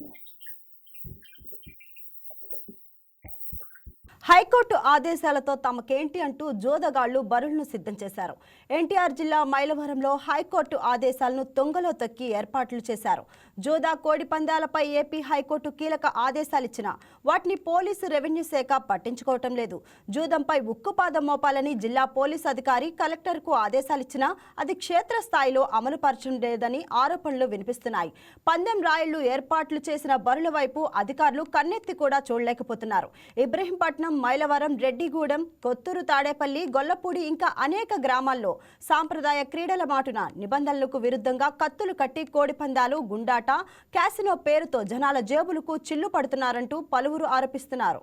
point. High court ఆదేశాలతో తమకేంటి అంటూ జోదగాళ్ళు బరులను సిద్ధం చేశారు. ఎన్టీఆర్ జిల్లా మైలవరంలో హైకోర్టు ఆదేశాలను తొంగలో తొక్కి ఏర్పాట్లు చేశారు. జోదా కోడి పందాలపై ఏపీ హైకోర్టు కీలక ఆదేశాలిచ్చినా వాటిని పోలీసు రెవెన్యూ శాఖ పట్టించుకోవటం లేదు. జూదంపై ఉక్కుపాదం మోపాలని జిల్లా పోలీసు అధికారి కలెక్టర్కు ఆదేశాలిచ్చినా అది క్షేత్రస్థాయిలో అమలు పరచడం లేదని ఆరోపణలు వినిపిస్తున్నాయి. పందెం రాయిళ్ళు ఏర్పాట్లు చేసిన బరుల వైపు అధికారులు కన్నెత్తి కూడా చూడలేకపోతున్నారు. ఇబ్రహీంపట్నం మైలవరం రెడ్డిగూడెం కొత్తూరు తాడేపల్లి గొల్లపూడి ఇంకా అనేక గ్రామాల్లో సాంప్రదాయ క్రీడల మాటున నిబంధనలకు విరుద్ధంగా కత్తులు కట్టి కోడిపందాలు గుండాట క్యాసినో పేరుతో జనాల జేబులకు చిల్లు పడుతున్నారంటూ పలువురు ఆరోపిస్తున్నారు.